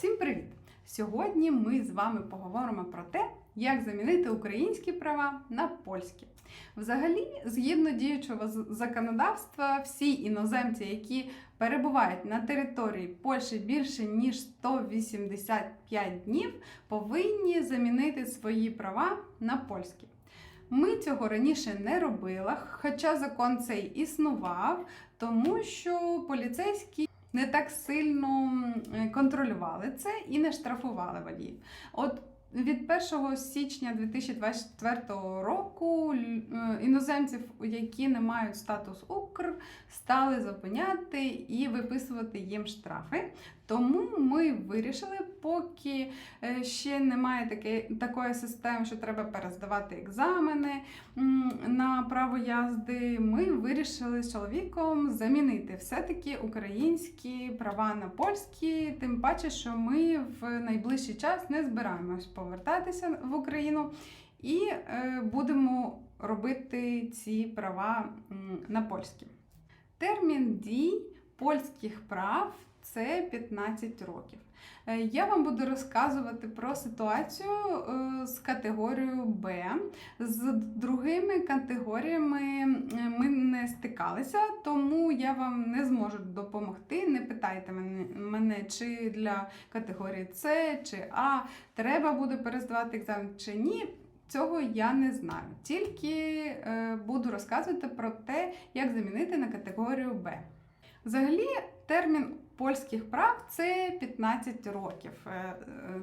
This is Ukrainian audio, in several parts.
Всім привіт! Сьогодні ми з вами поговоримо про те, як замінити українські права на польські. Взагалі, згідно діючого законодавства, всі іноземці, які перебувають на території Польщі більше ніж 185 днів, повинні замінити свої права на польські. Ми цього раніше не робили, хоча закон цей існував, тому що поліцейські не так сильно контролювали це і не штрафували водіїв. От від 1 січня 2024 року е, іноземців, які не мають статус Укр, стали зупиняти і виписувати їм штрафи. Тому ми вирішили, поки е, ще немає таке, такої системи, що треба перездавати екзамени на право язди, ми вирішили з чоловіком замінити все-таки українські права на польські, тим паче, що ми в найближчий час не збираємось повертатися в Україну і е, будемо робити ці права на польські. Термін дій польських прав це 15 років. Е, Я вам буду розказувати про ситуацію е, з категорією Б. З другими категоріями е, ми не стикалися, тому я вам не зможу допомогти. Не питайте мене, чи для категорії С чи А треба буде перездавати екзамен чи ні. Цього я не знаю. Тільки буду розказувати про те, як замінити на категорію Б. Взагалі, термін польських прав це 15 років. Е, е,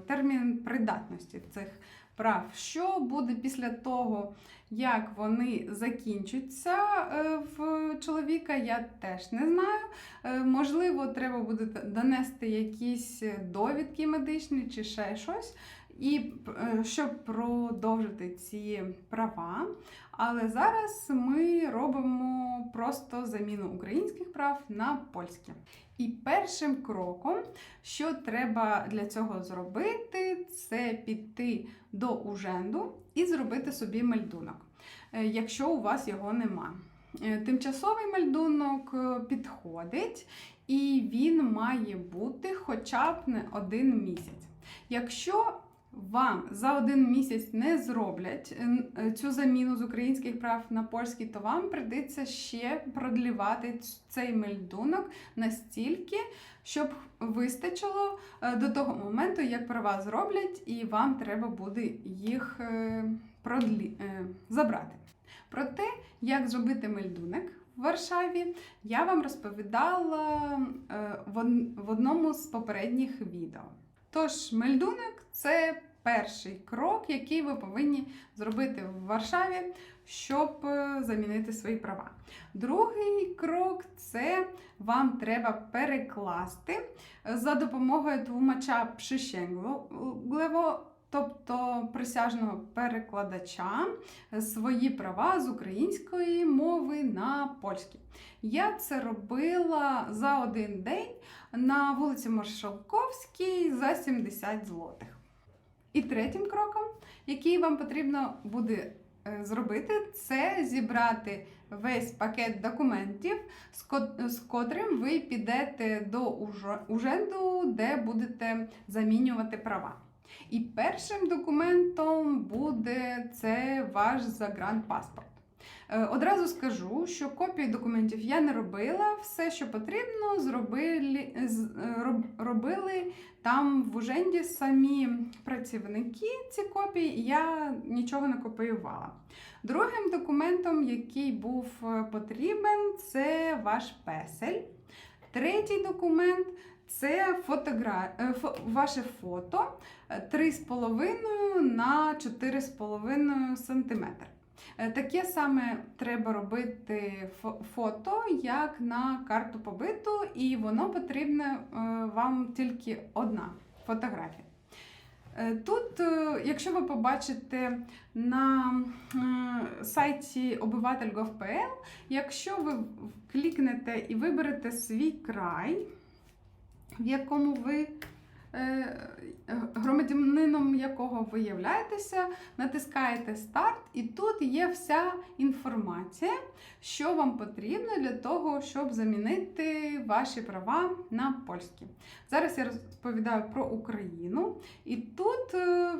Термін придатності цих прав. Що буде після того, як вони закінчаться е, в чоловіка, я теж не знаю. Можливо, треба буде донести якісь довідки медичні чи ще щось. І щоб продовжити ці права. Але зараз ми робимо просто заміну українських прав на польські. І першим кроком, що треба для цього зробити, це піти до уженду і зробити собі мельдунок, е, якщо у вас його нема. Е, Тимчасовий мельдунок е, підходить, і він має бути хоча б не один місяць. Якщо вам за один місяць не зроблять е, цю заміну з українських прав на польські, то вам прийдеться ще продлівати цей мельдунок настільки, щоб вистачило е, до того моменту, як права зроблять, і вам треба буде їх е, продлі... забрати. Про те, як зробити мельдунок в Варшаві, я вам розповідала в одному з попередніх відео. Тож, мельдунок це перший крок, який ви повинні зробити в Варшаві, щоб е, замінити свої права. Другий крок це вам треба перекласти е, за допомогою тлумача пшищенглого, тобто присяжного перекладача, е, свої права з української мови на польські. Я це робила за один день на вулиці Маршалковській за 70 злотих. І третім кроком, який вам потрібно буде е, зробити, це зібрати весь пакет документів, з котрим ви підете до уженду, де будете замінювати права. І першим документом буде це ваш загранпаспорт. Е, Одразу скажу, що копії документів я не робила. Все, що потрібно, зробили, е, роб- робили там в Уженді самі працівники ці копії, і я нічого не копіювала. Другим документом, який був е, потрібен, це ваш песель. Третій документ це фотогра... ваше фото е, 3,5 на 4,5 см. Е, Таке саме треба робити фото, як на карту побиту, і воно потрібне е, вам тільки одна фотографія. Е, Тут, якщо ви побачите на сайті обиватель.gov.pl, якщо ви клікнете і виберете свій край, в якому ви громадянином якого ви являєтеся, натискаєте старт, і тут є вся інформація, що вам потрібно для того, щоб замінити ваші права на польські. Зараз я розповідаю про Україну, і тут е,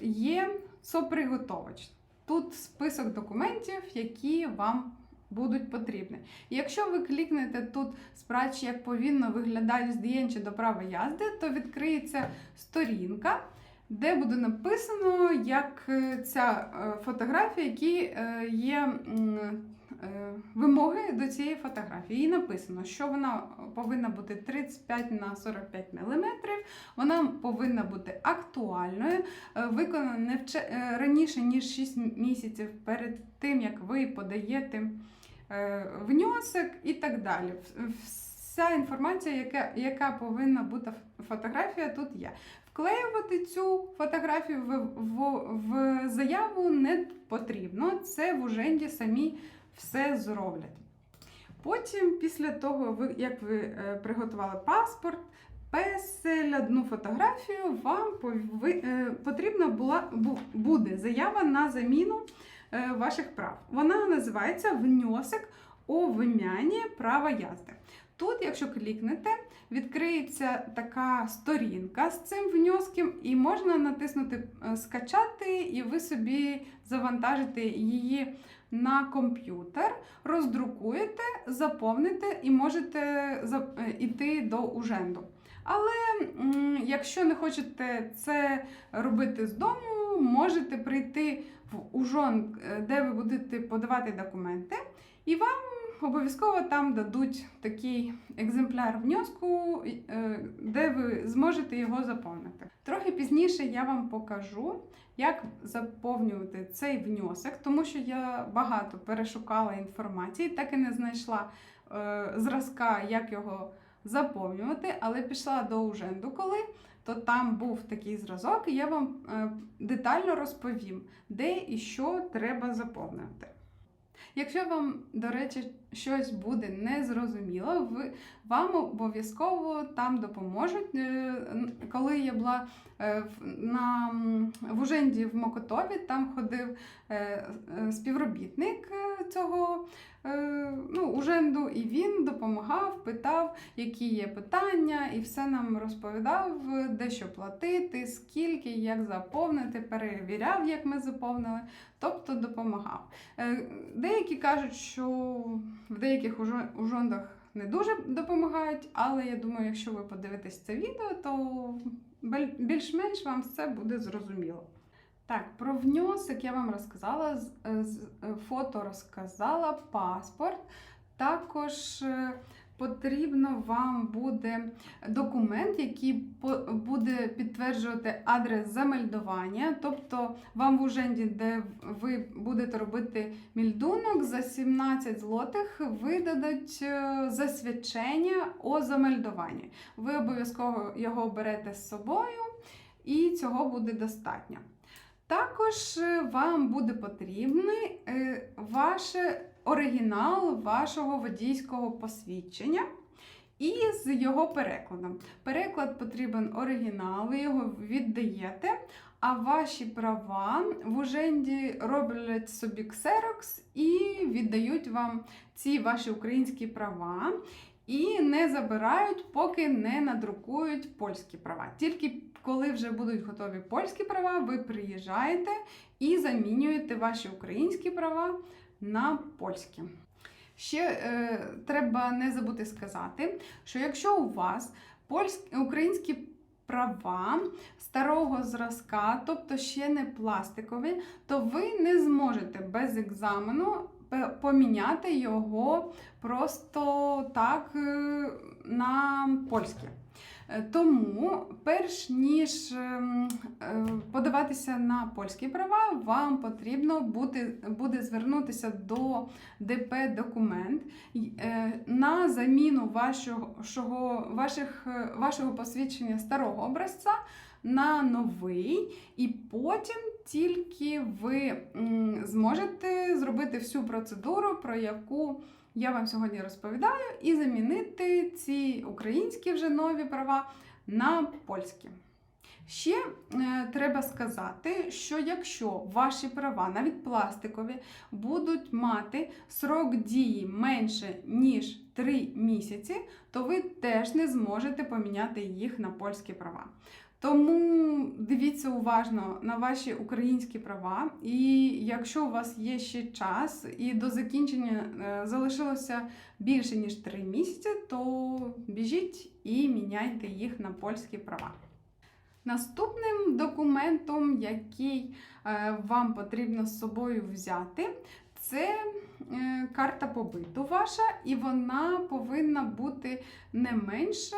є соприготовач. Тут список документів, які вам будуть потрібні. І якщо ви клікнете тут «Спрач, як повинно виглядати здіянче до права язди, то відкриється сторінка, де буде написано, як е, ця е, фотографія, які е, є вимоги до цієї фотографії. І написано, що вона повинна бути 35 на 45 мм, вона повинна бути актуальною, виконана не раніше, ніж 6 місяців перед тим, як ви подаєте внесок і так далі. Вся інформація, яка, яка повинна бути фотографія, тут є. Вклеювати цю фотографію в, в, в заяву не потрібно. Це в Уженді самі все зроблять. Потім, після того, як ви е, приготували паспорт, песель, одну фотографію, вам е, потрібна була, бу, буде заява на заміну е, ваших прав. Вона називається внесок о вим'яні права язди. Тут, якщо клікнете, відкриється така сторінка з цим внеском, і можна натиснути е, Скачати, і ви собі завантажите її на комп'ютер, роздрукуєте, заповните і можете йти до Уженду. Але якщо не хочете це робити з дому, можете прийти Ужон, е, де ви будете подавати документи, і вам обов'язково там дадуть такий екземпляр внеску, е, де ви зможете його заповнити. Трохи пізніше я вам покажу, як заповнювати цей внесок, тому що я багато перешукала інформації, так і не знайшла е, зразка, як його заповнювати, але пішла до Уженду коли. То там був такий зразок, і я вам е, детально розповім, де і що треба заповнити. Якщо вам, до речі, щось буде незрозуміло, ви, вам обов'язково там допоможуть. Е, Коли я була е, на, в Уженді в Мокотові, там ходив е, співробітник цього ну, Уженду, і він допомагав, питав, які є питання, і все нам розповідав, де що платити, скільки, як заповнити, перевіряв, як ми заповнили, тобто допомагав. Деякі кажуть, що в деяких ужо- ужондах не дуже допомагають, але я думаю, якщо ви подивитесь це відео, то більш-менш вам все буде зрозуміло. Так, про внесок я вам розказала, з- фото розказала, паспорт. Також е, потрібно вам буде документ, який буде підтверджувати адрес замельдування. Тобто вам в Уженді, де ви будете робити мільдунок, за 17 злотих видадуть е, засвідчення о замельдуванні. Ви обов'язково його берете з собою, і цього буде достатньо. Також е, вам буде потрібний е, ваш оригінал вашого водійського посвідчення і з його перекладом. Переклад потрібен оригінал, ви його віддаєте, а ваші права в Уженді роблять собі ксерокс і віддають вам ці ваші українські права. І не забирають, поки не надрукують польські права. Тільки коли вже будуть готові польські права, ви приїжджаєте і замінюєте ваші українські права на польські. Ще е, треба не забути сказати, що якщо у вас польські, українські права старого зразка, тобто ще не пластикові, то ви не зможете без екзамену поміняти його просто так е, на польське. Е, Тому, перш ніж ем, е, подаватися на польські права, вам потрібно буде, буде звернутися до ДП документ. Е, на заміну вашого, ваших, вашого посвідчення старого образця на новий, і потім тільки ви зможете зробити всю процедуру, про яку я вам сьогодні розповідаю, і замінити ці українські вже нові права на польські. Ще е, треба сказати, що якщо ваші права, навіть пластикові, будуть мати срок дії менше ніж 3 місяці, то ви теж не зможете поміняти їх на польські права. Тому дивіться уважно на ваші українські права, і якщо у вас є ще час і до закінчення е, залишилося більше ніж 3 місяці, то біжіть і міняйте їх на польські права. Наступним документом, який е, вам потрібно з собою взяти, це е, карта побиту ваша, і вона повинна бути не менше,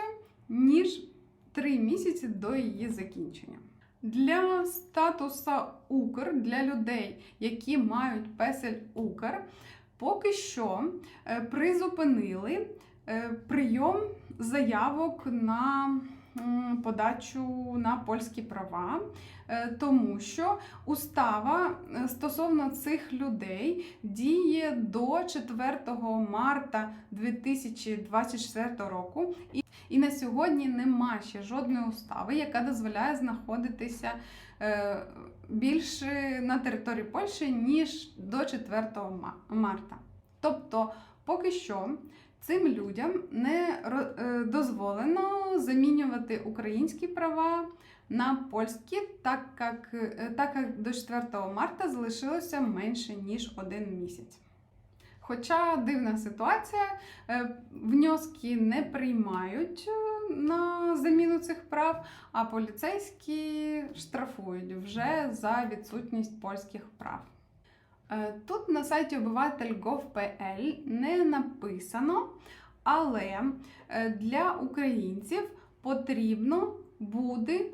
ніж 3 місяці до її закінчення. Для статуса Укр, для людей, які мають песель Укр, поки що е, призупинили е, прийом заявок на подачу на польські права, е, тому що устава стосовно цих людей діє до 4 марта 2024 року. І, на сьогодні нема ще жодної устави, яка дозволяє знаходитися е, більше на території Польщі, ніж до 4 марта. Тобто, поки що цим людям не е, дозволено замінювати українські права на польські, так як, е, так як до 4 марта залишилося менше ніж один місяць. Хоча дивна ситуація, е, внески не приймають е, на заміну цих прав, а поліцейські штрафують вже за відсутність польських прав. Е, Тут на сайті обиватель.gov.pl не написано, але для українців потрібно буде,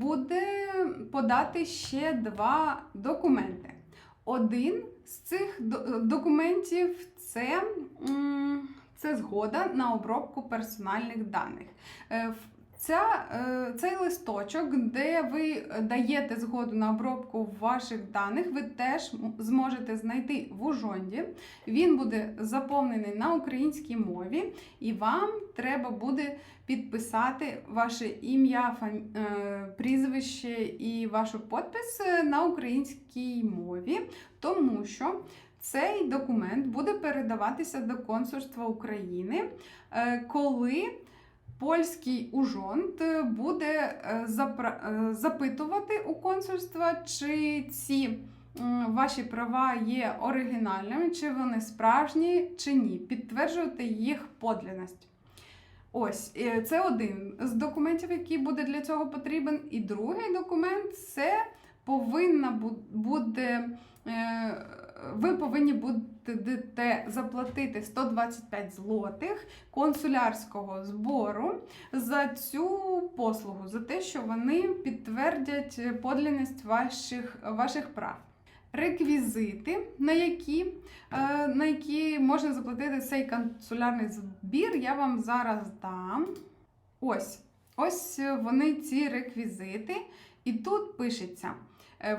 буде подати ще два документи. Один з цих до- документів це, це згода на обробку персональних даних. Е, в- Ця, е, цей листочок, де ви даєте згоду на обробку ваших даних, ви теж зможете знайти в Ужонді. Він буде заповнений на українській мові, і вам треба буде підписати ваше ім'я, е, прізвище і вашу підпис е, на українській мові, тому що цей документ буде передаватися до консульства України, коли польський ужонт буде е, е, запитувати у консульства, чи ці ваші права є оригінальними, чи вони справжні, чи ні. Підтверджувати їх подлинність. Ось, е, це один з документів, який буде для цього потрібен. І другий документ це повинна бу- буде. Ви повинні будете заплатити 125 злотих консулярського збору за цю послугу, за те, що вони підтвердять подлинність ваших, ваших прав. Реквізити, на які, е, на які можна заплатити цей консулярний збір, я вам зараз дам. Ось, ось вони ці реквізити. І тут пишеться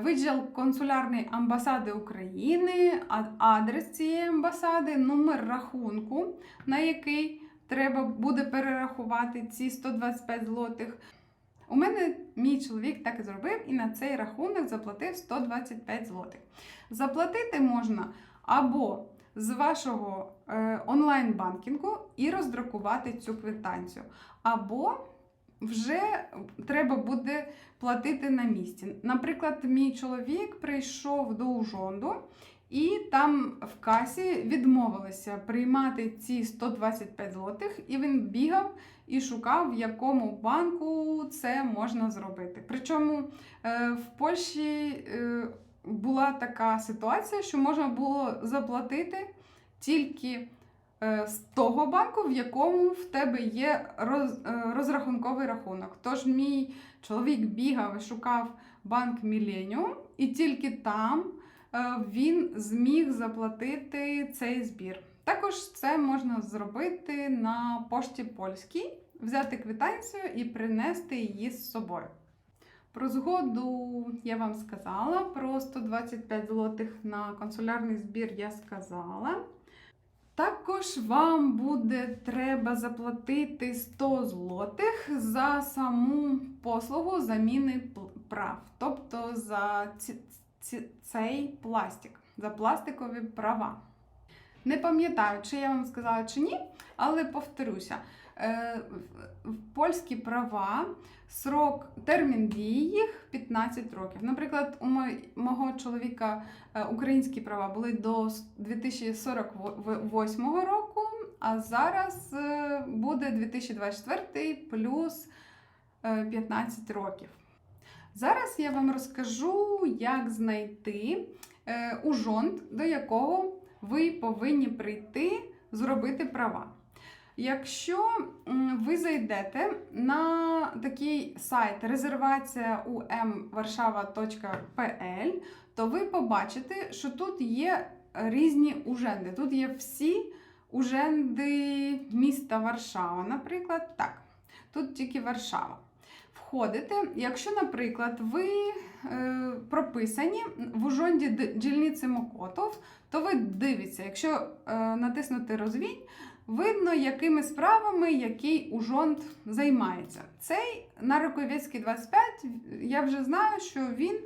виділ консулярної амбасади України, адрес цієї амбасади, номер рахунку, на який треба буде перерахувати ці 125 злотих. У мене мій чоловік так і зробив і на цей рахунок заплатив 125 злотих. Заплатити можна або з вашого е, онлайн-банкінгу і роздрукувати цю квитанцію, або вже треба буде платити на місці. Наприклад, мій чоловік прийшов до Ужонду, і там в касі відмовилися приймати ці 125 злотих, і він бігав і шукав, в якому банку це можна зробити. Причому е, в Польщі е, була така ситуація, що можна було заплатити тільки з того банку, в якому в тебе є е, розрахунковий рахунок. Тож мій чоловік бігав і шукав банк Міленіум, і тільки там е, він зміг заплатити цей збір. Також це можна зробити на пошті польській, взяти квитанцію і принести її з собою. Про згоду я вам сказала, про 125 злотих на консулярний збір я сказала. Також вам буде треба заплатити 100 злотих за саму послугу заміни прав, тобто за ці, ці, цей пластик, за пластикові права. Не пам'ятаю, чи я вам сказала чи ні, але повторюся. Е, польські права, срок, термін дії їх 15 років. Наприклад, у мого чоловіка е, українські права були до 2048 року, а зараз е, буде 2024 плюс е, 15 років. Зараз я вам розкажу, як знайти е, ужонт, до якого ви повинні прийти зробити права. Якщо ви зайдете на такий сайт резервація то ви побачите, що тут є різні уженди. Тут є всі уженди міста Варшава. Наприклад, так, тут тільки Варшава. Входите, якщо, наприклад, ви е, прописані в ужонді дільниці Мокотов, то ви дивіться, якщо е, натиснути розвінь, видно, якими справами який ужонт займається. Цей на Раковецькій 25 я вже знаю, що він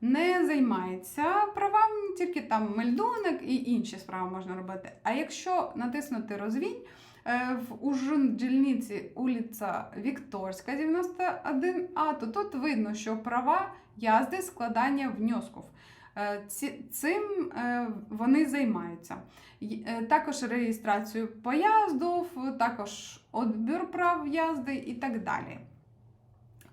не займається правами, тільки там мельдоник і інші справи можна робити. А якщо натиснути розвінь, е, в ужин дільниці вулиця Вікторська, 91А, то тут видно, що права язди складання внесків. Е, Цим е, вони займаються. Е, Також реєстрацію поїздів, також відбір прав в'язди і так далі.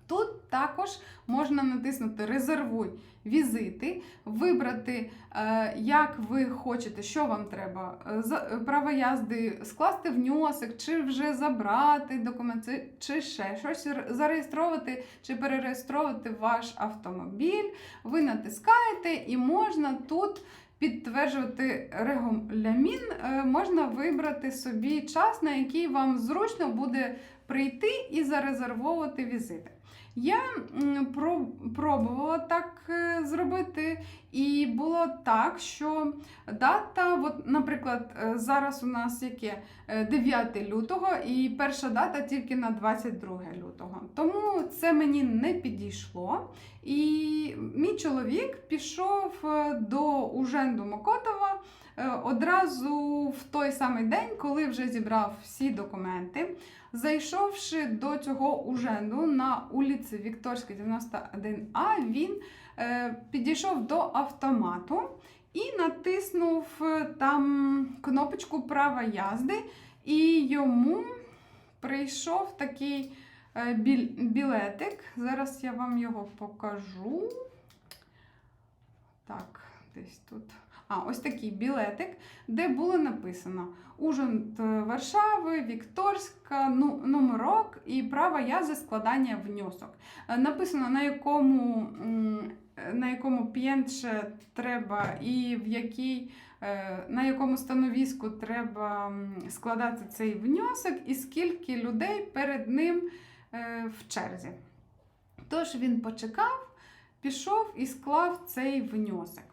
Тут також можна натиснути Резервуй візити, вибрати, е, як ви хочете, що вам треба. Е, е, Право язди скласти внесок, чи вже забрати документи, чи ще щось зареєструвати чи перереєстровувати ваш автомобіль. Ви натискаєте і можна тут. Підтверджувати регулямін, можна вибрати собі час, на який вам зручно буде прийти і зарезервовувати візити. Я про- пробувала так е, зробити, і було так, що дата, от, наприклад, е, зараз у нас яке Е, 9 лютого, і перша дата тільки на 22 лютого. Тому це мені не підійшло. І мій чоловік пішов е, до Уженду Мокотова е, одразу в той самий день, коли вже зібрав всі документи. Зайшовши до цього уженду на вулиці Вікторська, 91А, він е, підійшов до автомату і натиснув е, там кнопочку права язди, і йому прийшов такий е, білетик. Зараз я вам його покажу. Так, десь тут. А, ось такий білетик, де було написано Ужин е, Варшави, Вікторська, ну, номерок і право язди складання внесок. Е, Написано, на якому, е, на якому п'єнтше треба і в якій, е, на якому становіску треба складати цей внесок, і скільки людей перед ним е, в черзі. Тож він почекав, пішов і склав цей внесок.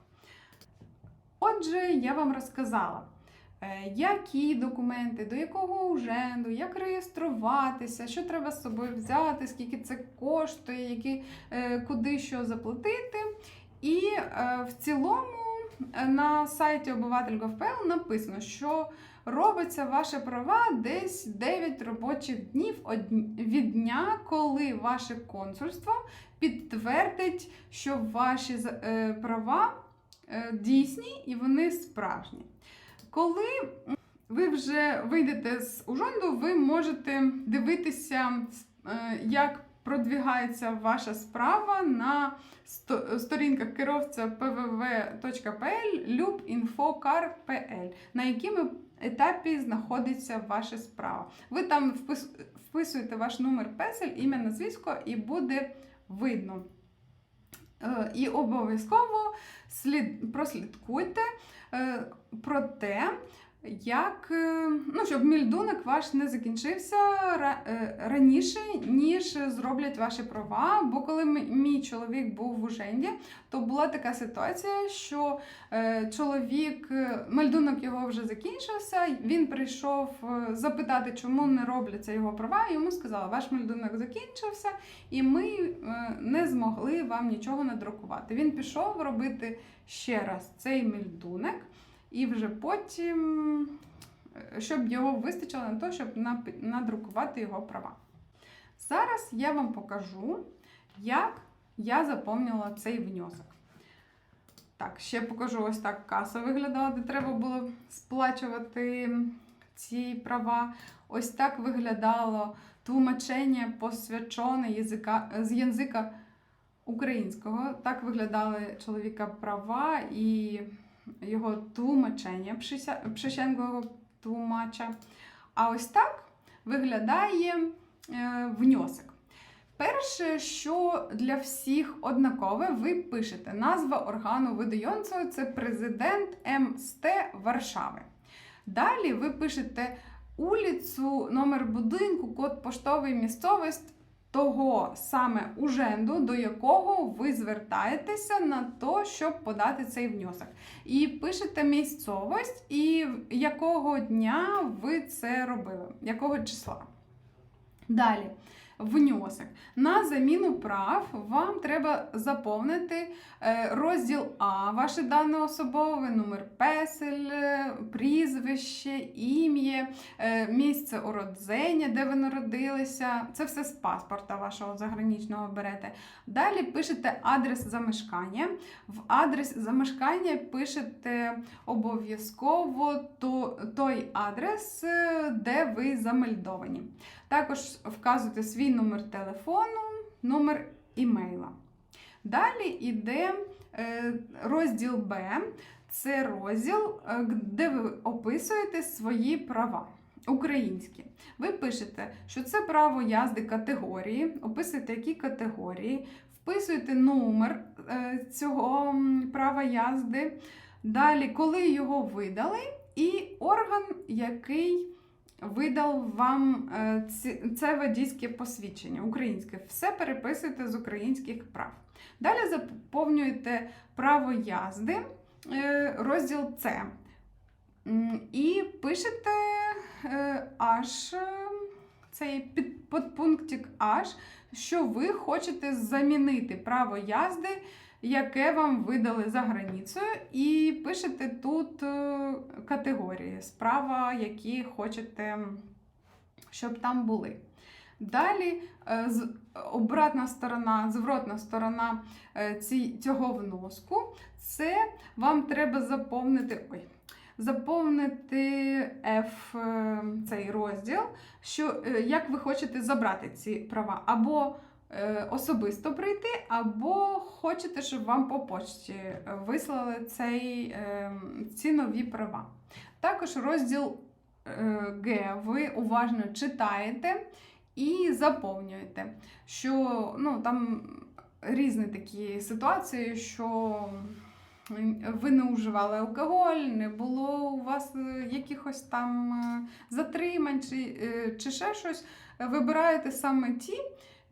Отже, я вам розказала, які документи, до якого уженду, як реєструватися, що треба з собою взяти, скільки це коштує, які, е, куди що заплатити. І е, в цілому е, на сайті обиватель.gov.pl написано, що робиться ваші права десь 9 робочих днів від дня, коли ваше консульство підтвердить, що ваші е, права е, дійсні і вони справжні. Коли ви вже вийдете з ужонду, ви можете дивитися, е, як продвігається ваша справа на сторінках керовця pvv.pl lubinfokar.pl, на якому етапі знаходиться ваша справа. Ви там вписуєте ваш номер песель, ім'я назвісько, і буде видно. Е, І обов'язково слід, прослідкуйте е, про те, як, е, ну, щоб мільдунок ваш не закінчився е, раніше, ніж зроблять ваші права. Бо коли мій чоловік був в Уженді, то була така ситуація, що е, чоловік, мельдунок його вже закінчився. Він прийшов запитати, чому не робляться його права. Йому сказали, ваш мельдунок закінчився, і ми не змогли вам нічого надрукувати. Він пішов робити ще раз цей мельдунок, і вже потім, е, щоб його вистачило на те, щоб надрукувати його права. Зараз я вам покажу, як я заповнила цей внесок. Так, ще покажу ось так каса виглядала, де треба було сплачувати ці права. Ось так виглядало тлумачення посвячене язика, з язика українського. Так виглядали чоловіка права і його тлумачення пшещенського тлумача. А ось так виглядає е, внесок. Перше, що для всіх однакове, ви пишете назва органу видайонцю це президент МСТ Варшави. Далі ви пишете улицю, номер будинку, код поштовий місцевість того саме уженду, до якого ви звертаєтеся на то, щоб подати цей внесок. І пишете місцевість і якого дня ви це робили, якого числа. Далі. Внесок. На заміну прав вам треба заповнити е, розділ А, ваші дані особові, номер песель, е, прізвище, ім'я, е, місце уродження, де ви народилися. Це все з паспорта вашого заграничного берете. Далі пишете адрес замешкання. В адрес замешкання пишете обов'язково той адрес, де ви замельдовані. Також вказуйте свій номер телефону, номер імейла. Далі йде е, розділ Б. Це розділ, е, де ви описуєте свої права українські. Ви пишете, що це право язди категорії, описуєте, які категорії, вписуєте номер е, цього права язди. Далі, коли його видали, і орган, який видав вам е, це водійське посвідчення українське. Все переписуєте з українських прав. Далі заповнюєте право язди, е, розділ С. І пишете е, аж цей під, подпунктик аж, що ви хочете замінити право язди, яке вам видали за границею, і пишете тут е, категорії справа, які хочете, щоб там були. Далі е, обратна сторона, зворотна сторона е, цього вноску, це вам треба заповнити. Ой, заповнити F цей розділ, що як ви хочете забрати ці права, або особисто прийти, або хочете, щоб вам по почті е, вислали цей, е, ці нові права. Також розділ е, Г ви уважно читаєте і заповнюєте, що ну, там різні такі ситуації, що ви не вживали алкоголь, не було у вас е, якихось там е, затримань чи, е, чи ще щось. Вибираєте саме ті,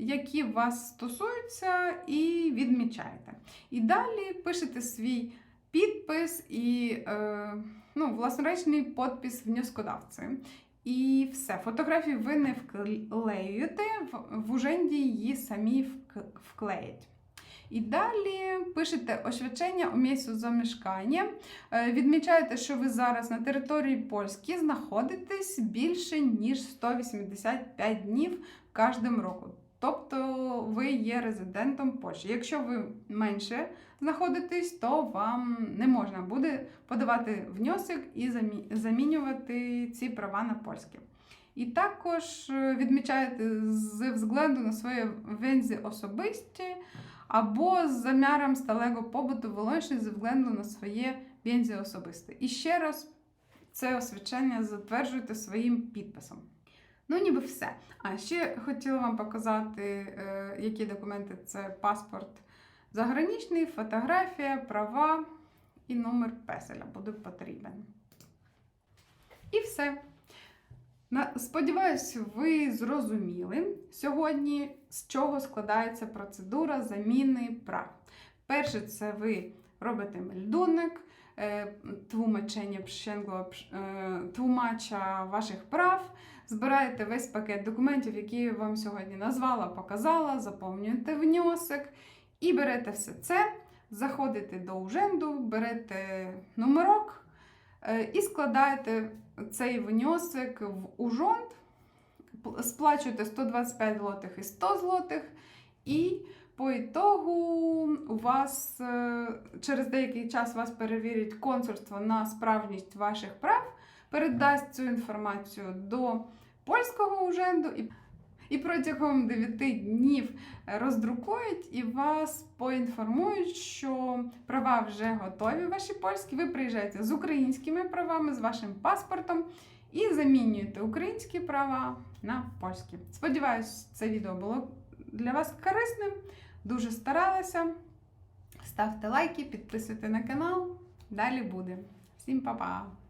які вас стосуються, і відмічаєте. І далі пишете свій підпис і е, ну, власноречний підпис внескодавці. І все. Фотографії ви не вклеюєте, в- уженді її самі вклеять. І далі пишете освячення у місцю замешкання. Е, Відмічаєте, що ви зараз на території Польщі знаходитесь більше ніж 185 днів кожним роком. Тобто ви є резидентом Польщі. Якщо ви менше знаходитесь, то вам не можна буде подавати внесок і замінювати ці права на польські. І також е, відмічаєте з взгляду на свої вензі особисті або з заміром сталego побуту волончі з взгляду на своє вензі особисте. І ще раз це освячення затверджуєте своїм підписом. Ну, ніби все. А ще хотіла вам показати, е, які документи це паспорт заграничний, фотографія, права і номер песеля буде потрібен. І все. Сподіваюсь, ви зрозуміли сьогодні, з чого складається процедура заміни прав. Перше, це ви робите мельдунок, е, тлумачення е, ваших прав, збираєте весь пакет документів, які я вам сьогодні назвала, показала, заповнюєте внесок і берете все це, заходите до уженду, берете номерок е, і складаєте цей внесок в ужонд, сплачуєте 125 злотих і 100 злотих, і по ітогу у вас е, через деякий час вас перевірить консульство на справжність ваших прав, передасть цю інформацію до польського уженду і, і протягом 9 днів роздрукують і вас поінформують, що права вже готові ваші польські. Ви приїжджаєте з українськими правами, з вашим паспортом і замінюєте українські права на польські. Сподіваюсь, це відео було для вас корисним. Дуже старалася. Ставте лайки, підписуйте на канал. Далі буде. Всім па-па!